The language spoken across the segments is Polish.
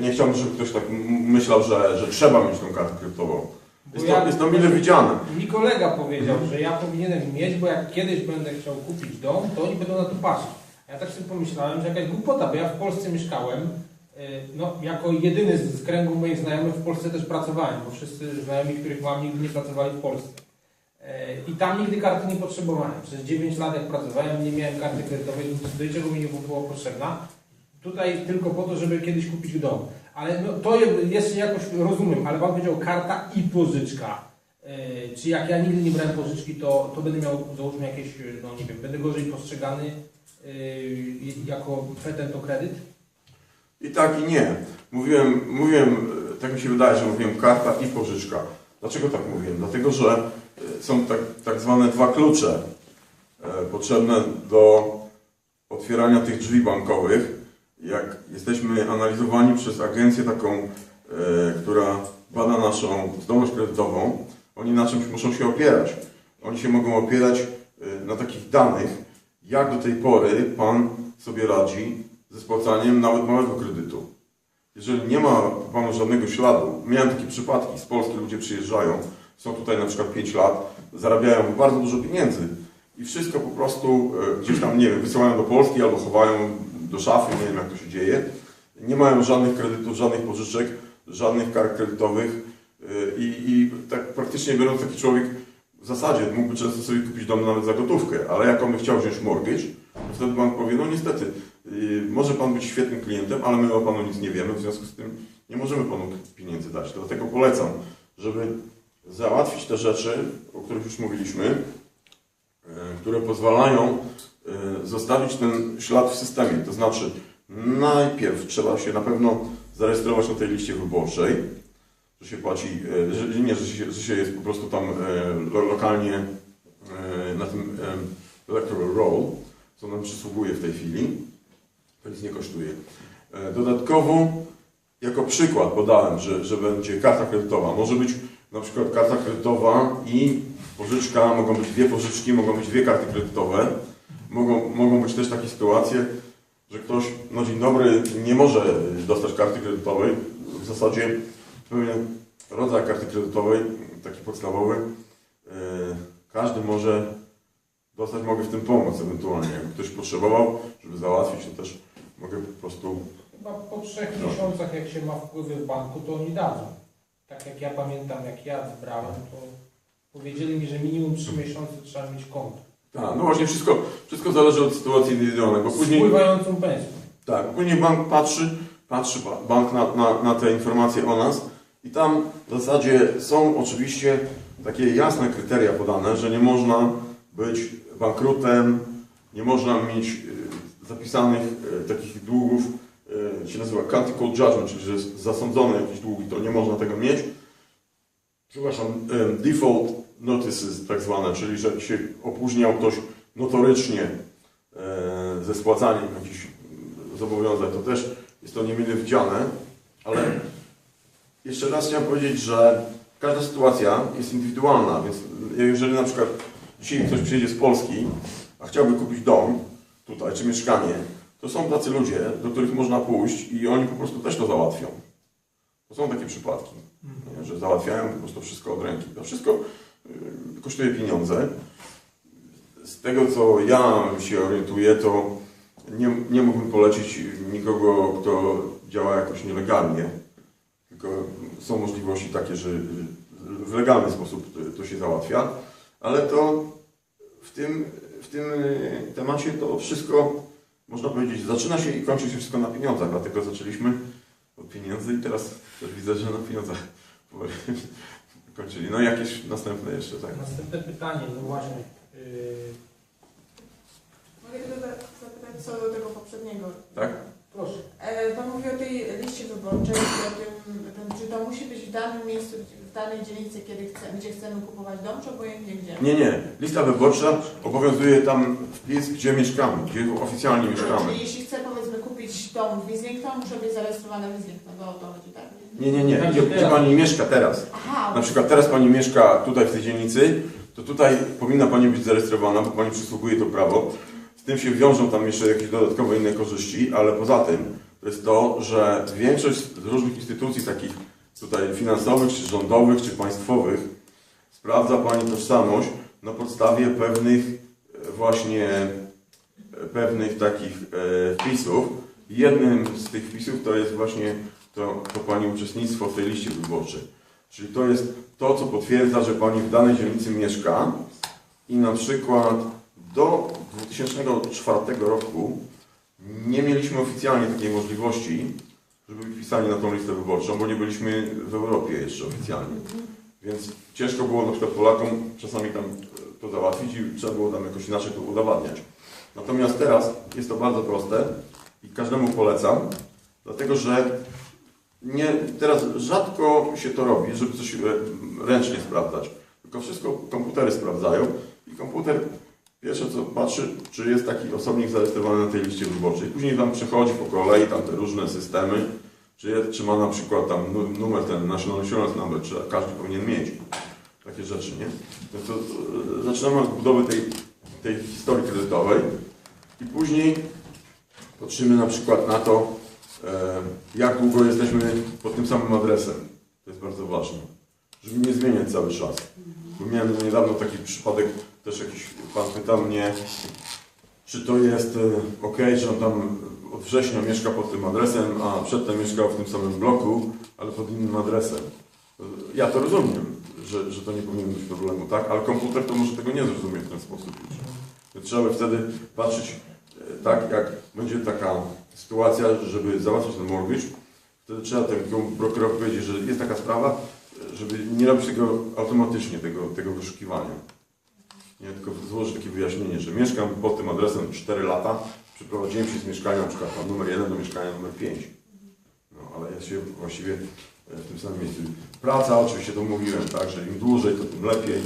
nie chciałbym, żeby ktoś tak myślał, że, że trzeba mieć tą kartę kredytową. Jest to, ja- jest to mile widziane. Mi kolega powiedział, że ja powinienem mieć, bo jak kiedyś będę chciał kupić dom, to oni będą na to patrzeć. A ja tak sobie pomyślałem, że jakaś głupota, bo ja w Polsce mieszkałem, y, no jako jedyny z, kręgu moich znajomych w Polsce też pracowałem, bo wszyscy znajomi, których mam, nigdy nie pracowali w Polsce. Y, I tam nigdy karty nie potrzebowałem. Przez 9 lat jak pracowałem, nie miałem karty kredytowej, do niczego mi nie była potrzebna. Tutaj tylko po to, żeby kiedyś kupić dom. Ale no, to je- jest jakoś, rozumiem, ale Pan powiedział karta i pożyczka. Yy, czy jak ja nigdy nie brałem pożyczki, to, to będę miał, załóżmy jakieś, no nie wiem, będę gorzej postrzegany yy, jako petent o kredyt? I tak i nie. Mówiłem, mówiłem, e, tak mi się wydaje, że mówiłem karta i pożyczka. Dlaczego tak mówiłem? Dlatego, że e, są tak, tak zwane dwa klucze e, potrzebne do otwierania tych drzwi bankowych. Jak jesteśmy analizowani przez agencję taką, e, która bada naszą zdolność kredytową, oni na czymś muszą się opierać. Oni się mogą opierać e, na takich danych, jak do tej pory Pan sobie radzi ze spłacaniem nawet małego kredytu. Jeżeli nie ma Panu żadnego śladu, miałem takie przypadki, z Polski ludzie przyjeżdżają, są tutaj na przykład 5 lat, zarabiają bardzo dużo pieniędzy i wszystko po prostu e, gdzieś tam, nie wiem, wysyłają do Polski albo chowają do szafy, nie wiem jak to się dzieje. Nie mają żadnych kredytów, żadnych pożyczek, żadnych kart kredytowych e, i, i tak praktycznie biorąc taki człowiek w zasadzie mógłby często sobie kupić dom nawet za gotówkę, ale jak on by chciał wziąć mortgage, to wtedy bank powie, no niestety, yy, może pan być świetnym klientem, ale my o panu nic nie wiemy, w związku z tym nie możemy panu pieniędzy dać. Dlatego polecam, żeby załatwić te rzeczy, o których już mówiliśmy, yy, które pozwalają zostawić ten ślad w systemie. To znaczy, najpierw trzeba się na pewno zarejestrować na tej liście wyborczej, że się płaci, e, że, nie, że się, że się jest po prostu tam lo, lokalnie na tym electoral roll, co nam przysługuje w tej chwili. To nic nie kosztuje. Dodatkowo, jako przykład podałem, że, że będzie karta kredytowa. Może być na przykład karta kredytowa i pożyczka, mogą być dwie pożyczki, mogą być dwie karty kredytowe. Mogą, mogą być też takie sytuacje, że ktoś, no dzień dobry, nie może dostać karty kredytowej. W zasadzie pewien rodzaj karty kredytowej, taki podstawowy, yy, każdy może dostać, mogę w tym pomóc ewentualnie. Jakby ktoś potrzebował, żeby załatwić, to też mogę po prostu... Chyba po trzech No. miesiącach, jak się ma wpływy w banku, to oni dadzą. Tak jak ja pamiętam, jak ja wybrałem, to powiedzieli mi, że minimum trzy miesiące trzeba mieć konto. Tak, no właśnie wszystko, wszystko zależy od sytuacji indywidualnej, bo później... wpływającą pensją. Tak, później bank patrzy, patrzy ba- bank na, na, na te informacje o nas i tam w zasadzie są oczywiście takie jasne kryteria podane, że nie można być bankrutem, nie można mieć y, zapisanych y, takich długów, y, się nazywa court judgment, czyli że jest zasądzone jakieś długi, to nie można tego mieć. Przepraszam, default notices tak zwane, czyli że się opóźniał ktoś notorycznie e, ze spłacaniem jakichś zobowiązań, to też jest to niemile widziane, ale jeszcze raz chciałem powiedzieć, że każda sytuacja jest indywidualna, więc jeżeli na przykład dzisiaj ktoś przyjedzie z Polski, a chciałby kupić dom tutaj, czy mieszkanie, to są tacy ludzie, do których można pójść i oni po prostu też to załatwią. To są takie przypadki, nie, że załatwiają po prostu wszystko od ręki. To wszystko kosztuje pieniądze. Z tego, co ja się orientuję, to nie, nie mógłbym polecić nikogo, kto działa jakoś nielegalnie. Tylko są możliwości takie, że w legalny sposób to- to się załatwia. Ale to w tym, w tym y, temacie to wszystko, można powiedzieć, zaczyna się i kończy się wszystko na pieniądzach. Dlatego zaczęliśmy od pieniędzy i teraz też widzę, że na pieniądzach kończyli. No jakieś następne jeszcze, tak? Następne pytanie, no właśnie. Yy, Mogę zapytać co do tego poprzedniego. Tak? proszę. E, Pan mówi o tej liście wyborczej i o tym, tym, czy to musi być w danym miejscu, w danej dzielnicy, kiedy chce, gdzie chcemy kupować dom, czy obojętnie gdzie? Nie, nie. Lista wyborcza obowiązuje tam wpis, gdzie mieszkamy, gdzie oficjalnie mieszkamy. Czyli jeśli chcę powiedzmy kupić dom w Islington, muszę być zarejestrowany w Islington, to o to chodzi, tak? Nie, nie, nie. Gdzie, gdzie pani mieszka teraz? Aha, Na przykład teraz pani mieszka tutaj w tej dzielnicy, to tutaj powinna pani być zarejestrowana, bo pani przysługuje to prawo. Z tym się wiążą tam jeszcze jakieś dodatkowe inne korzyści, ale poza tym to jest to, że większość z różnych instytucji takich tutaj finansowych, czy rządowych, czy państwowych sprawdza Pani tożsamość na podstawie pewnych e, właśnie e, pewnych takich e, wpisów. Jednym z tych wpisów to jest właśnie to, to Pani uczestnictwo w tej liście wyborczej. Czyli to jest to, co potwierdza, że Pani w danej dzielnicy mieszka i na przykład do 2004 roku nie mieliśmy oficjalnie takiej możliwości, żeby być wpisani na tą listę wyborczą, bo nie byliśmy w Europie jeszcze oficjalnie. Więc ciężko było na przykład Polakom czasami tam e, to załatwić i trzeba było tam jakoś inaczej to udowadniać. Natomiast teraz jest to bardzo proste i każdemu polecam, dlatego że nie, teraz rzadko się to robi, żeby coś e, ręcznie sprawdzać. Tylko wszystko komputery sprawdzają i komputer pierwsze co patrzy, czy jest taki osobnik zarejestrowany na tej liście wyborczej. Później tam przechodzi po kolei tam te różne systemy, czy, jest, czy ma na przykład tam nu- numer ten National Insurance Number, czy każdy powinien mieć. Takie rzeczy, nie? Więc to, e, zaczynamy od budowy tej, tej historii kredytowej i później patrzymy na przykład na to, jak długo jesteśmy pod tym samym adresem. To jest bardzo ważne, żeby nie zmieniać cały czas. Bo miałem niedawno taki przypadek, też jakiś pan pytał mnie, czy to jest ok, że on tam od września mieszka pod tym adresem, a przedtem mieszkał w tym samym bloku, ale pod innym adresem. E, Ja to rozumiem, że, że to nie powinno być problemu, tak? Ale komputer to może tego nie zrozumie w ten sposób trzeba by wtedy patrzeć e, tak, jak będzie taka sytuacja, żeby załatwić ten mortgage, wtedy trzeba temu brokorowi powiedzieć, że jest taka sprawa, e, żeby nie robić tego automatycznie, tego, tego wyszukiwania. Nie, tylko złożyć takie wyjaśnienie, że mieszkam pod tym adresem 4 lata, przeprowadziłem się z mieszkania na przykład numer 1 do mieszkania numer 5. No, ale ja się właściwie e, w tym samym miejscu. Praca, oczywiście to mówiłem, tak, że im dłużej, to tym lepiej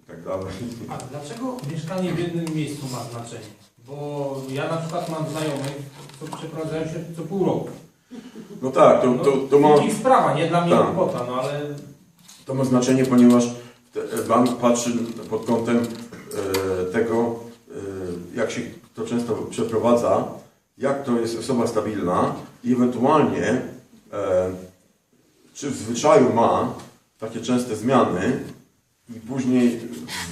i tak dalej. A dlaczego mieszkanie w jednym miejscu ma znaczenie? Bo ja na przykład mam znajomych, co przeprowadzają się co pół roku. No tak, to, to, to ma... Ich sprawa, nie dla mnie Tak. robota, no ale To ma znaczenie, ponieważ bank patrzy pod kątem e, tego, e, jak się to często przeprowadza, jak to jest osoba stabilna i ewentualnie e, czy w zwyczaju ma takie częste zmiany i później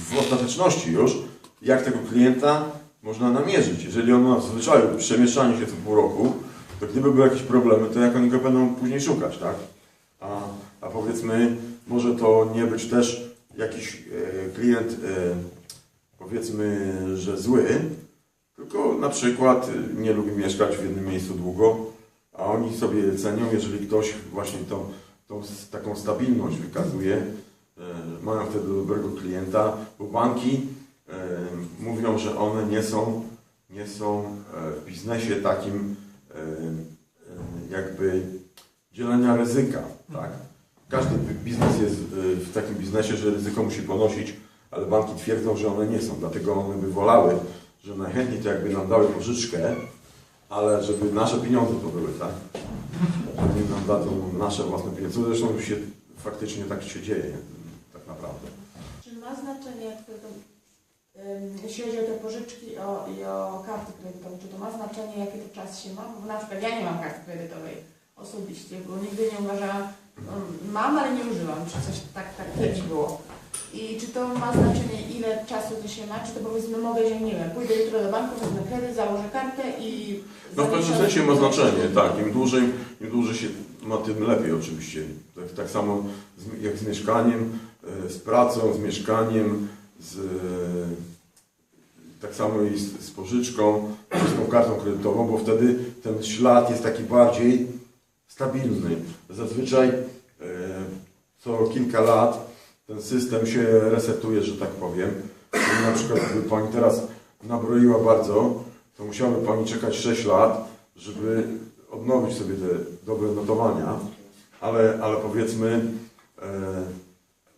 w ostateczności już, jak tego klienta można namierzyć. Jeżeli on ma w zwyczaju się co pół roku, to gdyby były jakieś problemy, to jak oni go będą później szukać, tak? A, a powiedzmy, może to nie być też jakiś e, klient, e, powiedzmy, że zły, tylko na przykład e, nie lubi mieszkać w jednym miejscu długo, a oni sobie cenią, jeżeli ktoś właśnie tą, tą taką stabilność wykazuje, e, mają wtedy dobrego klienta, bo banki mówią, że one nie są, nie są e, w biznesie takim e, e, jakby dzielenia ryzyka, tak? Każdy biznes jest w takim biznesie, że ryzyko musi ponosić, ale banki twierdzą, że one nie są. Dlatego one by wolały, że najchętniej to jakby nam dały pożyczkę, ale żeby nasze pieniądze to były, tak? Żeby nam dadzą nasze własne pieniądze. Co Zresztą się faktycznie tak się dzieje, tak naprawdę. Czy ma znaczenie, jak to, to, jeśli chodzi o te pożyczki o, i o karty kredytowe, czy to ma znaczenie, jaki to czas się ma? Bo na przykład ja nie mam karty kredytowej osobiście, bo nigdy nie uważałam, mam, ale nie używam, czy coś tak, tak kiedyś było. I czy to ma znaczenie, ile czasu to się ma? Czy to powiedzmy mogę, że nie wiem, pójdę jutro do banku, wezmę kredyt, założę kartę i... No w pewnym sensie ma znaczenie, tak. Im dłużej, im dłużej się ma, tym lepiej oczywiście. Tak, tak samo z, jak z mieszkaniem, e, z pracą, z mieszkaniem, z, tak samo i z, z pożyczką, z tą kartą kredytową, bo wtedy ten ślad jest taki bardziej stabilny. Zazwyczaj e, co kilka lat ten system się resetuje, że tak powiem. Czyli na przykład gdyby Pani teraz nabroiła bardzo, to musiałaby Pani czekać 6 lat, żeby odnowić sobie te dobre notowania, ale, ale powiedzmy, e,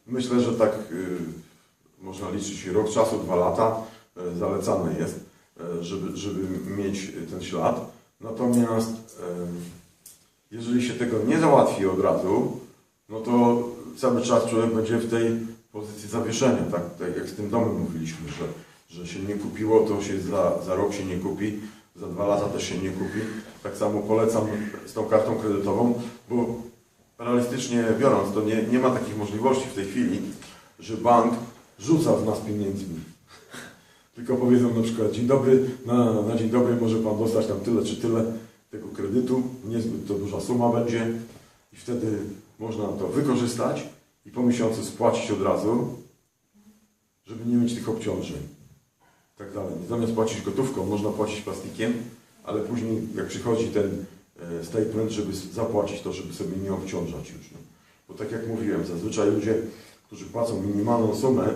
myślę, że tak e, można liczyć rok czasu, dwa lata, e, zalecane jest, e, żeby, żeby mieć ten ślad. Natomiast e, jeżeli się tego nie załatwi od razu, no to cały czas człowiek będzie w tej pozycji zawieszenia, tak, tak jak z tym domem mówiliśmy, że, że się nie kupiło, to się za, za rok się nie kupi, za dwa lata też się nie kupi. Tak samo polecam z tą kartą kredytową, bo realistycznie biorąc, to nie, nie ma takich możliwości w tej chwili, że bank rzuca w nas pieniędzmi. Tylko powiedzą na przykład, dzień dobry, na, na dzień dobry może Pan dostać tam tyle czy tyle tego kredytu, niezbyt to duża suma będzie i wtedy można to wykorzystać i po miesiącu spłacić od razu, żeby nie mieć tych obciążeń. Tak dalej. Zamiast płacić gotówką, można płacić plastikiem, ale później jak przychodzi ten e, statement, żeby zapłacić to, żeby sobie nie obciążać już. No. Bo tak jak mówiłem, zazwyczaj ludzie, którzy płacą minimalną sumę,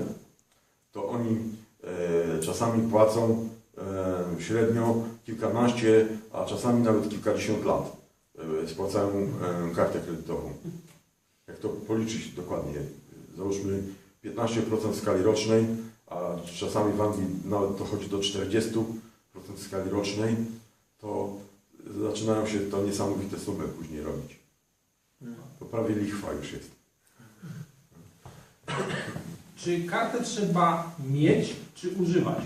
to oni e, czasami płacą e, średnio kilkanaście, a czasami nawet kilkadziesiąt lat e, spłacają kartę kredytową. Jak to policzyć dokładnie? Załóżmy 15% w skali rocznej, a czasami w Anglii nawet dochodzi do 40% w skali rocznej, to zaczynają się to niesamowite sumy później robić. To prawie lichwa już jest. Czy kartę trzeba mieć, czy używać?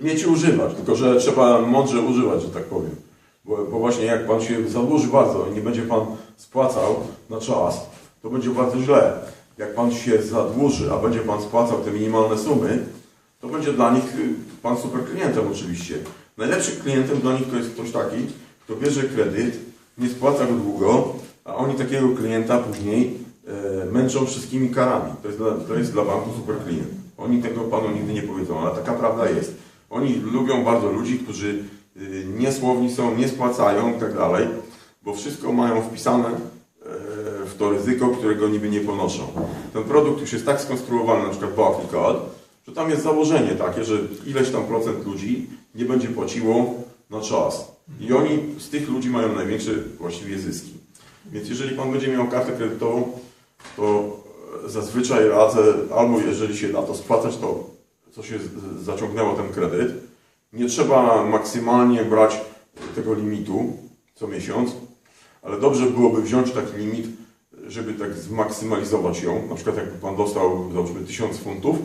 Mieć i używać, tylko że trzeba mądrze używać, że tak powiem. Bo, bo właśnie jak Pan się zadłuży bardzo i nie będzie Pan spłacał na czas, to będzie bardzo źle. Jak Pan się zadłuży, a będzie Pan spłacał te minimalne sumy, to będzie dla nich y, Pan super klientem oczywiście. Najlepszym klientem dla nich to jest ktoś taki, kto bierze kredyt, nie spłaca go długo, a oni takiego klienta później męczą wszystkimi karami. To jest, dla, to jest dla banku super klient. Oni tego Panu nigdy nie powiedzą, ale taka prawda jest. Oni lubią bardzo ludzi, którzy y, niesłowni są, nie spłacają i tak dalej, bo wszystko mają wpisane e, w to ryzyko, którego niby nie ponoszą. Ten produkt już jest tak skonstruowany, na przykład Barclaycard, że tam jest założenie takie, że ileś tam procent ludzi nie będzie płaciło na czas. I oni z tych ludzi mają największe właściwie zyski. Więc jeżeli Pan będzie miał kartę kredytową, to zazwyczaj radzę, albo jeżeli się da to spłacać, to co się zaciągnęło ten kredyt. Nie trzeba maksymalnie brać tego limitu co miesiąc, ale dobrze byłoby wziąć taki limit, żeby tak zmaksymalizować ją. Na przykład jakby Pan dostał, załóżmy, 1000 funtów,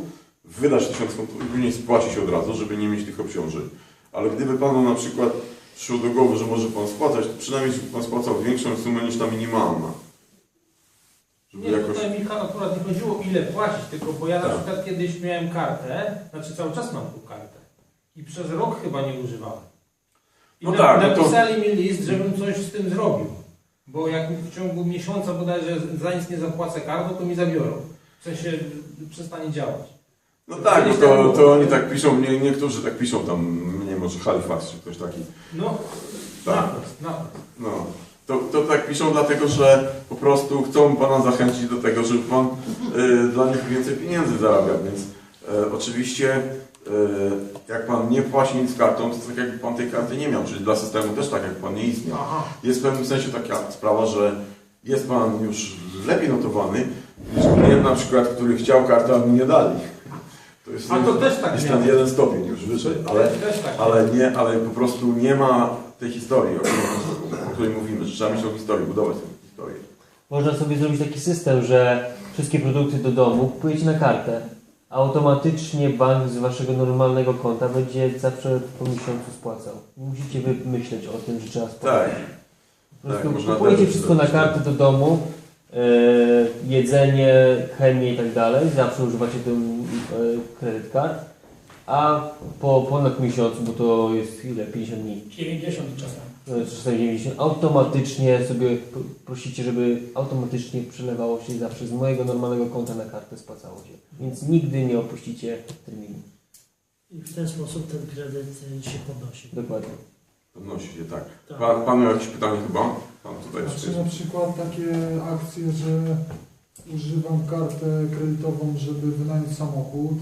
wydać 1000 funtów i później spłacić od razu, żeby nie mieć tych obciążeń. Ale gdyby Panu na przykład przyszło do głowy, że może Pan spłacać, to przynajmniej żeby Pan spłacał większą sumę niż ta minimalna. Nie, jakoś... tutaj mi akurat nie chodziło ile płacić, tylko bo ja na Tak. przykład kiedyś miałem kartę, znaczy cały czas mam tą kartę i przez rok chyba nie używałem. I No na, tak, no to- napisali mi list, żebym coś z tym zrobił. Bo jak w ciągu miesiąca bodajże za nic nie zapłacę kartą, to mi zabiorą. W sensie przestanie działać. No tak, no to, to oni tak piszą, nie, niektórzy tak piszą tam, nie wiem, może Halifax czy ktoś taki. No, Tak. naprost. No, to, to tak piszą dlatego, że po prostu chcą Pana zachęcić do tego, żeby Pan y, dla nich więcej pieniędzy zarabiał, więc y, oczywiście y, jak Pan nie płaci nic kartą, to tak jakby Pan tej karty nie miał, czyli dla systemu też tak jak Pan nie istniał. Jest w pewnym sensie taka sprawa, że jest Pan już lepiej notowany niż klient na przykład, który chciał kartę, a mu nie dali. To jest, A to też tak jest ten jeden stopień już wyżej, ale też tak. ale nie, ale po prostu nie ma tej historii, o której, o której mówimy, że trzeba mieć tą historię, budować tę historię. Można sobie zrobić taki system, że wszystkie produkty do domu kupujecie na kartę. Automatycznie bank z waszego normalnego konta będzie zawsze po miesiącu spłacał. Nie musicie wymyśleć o tym, że trzeba spłacać. Tak, Po prostu tak, kupujecie wszystko na kartę do domu, e, jedzenie, chemię i tak dalej. Zawsze używacie ten e, kredyt card. A po ponad miesiącu, bo to jest ile? 50 dni. 90 czasem. czasem 90, automatycznie sobie prosicie, żeby automatycznie przelewało się zawsze z mojego normalnego konta na kartę spłacało się. Więc nigdy nie opuścicie terminu. I w ten sposób ten kredyt y, się podnosi. Dokładnie. podnosi się, tak. Tak. Pan, pan miał jakieś pytanie chyba? Pan tutaj Znaczy jeszcze na przykład takie akcje, że używam kartę kredytową, żeby wynająć samochód,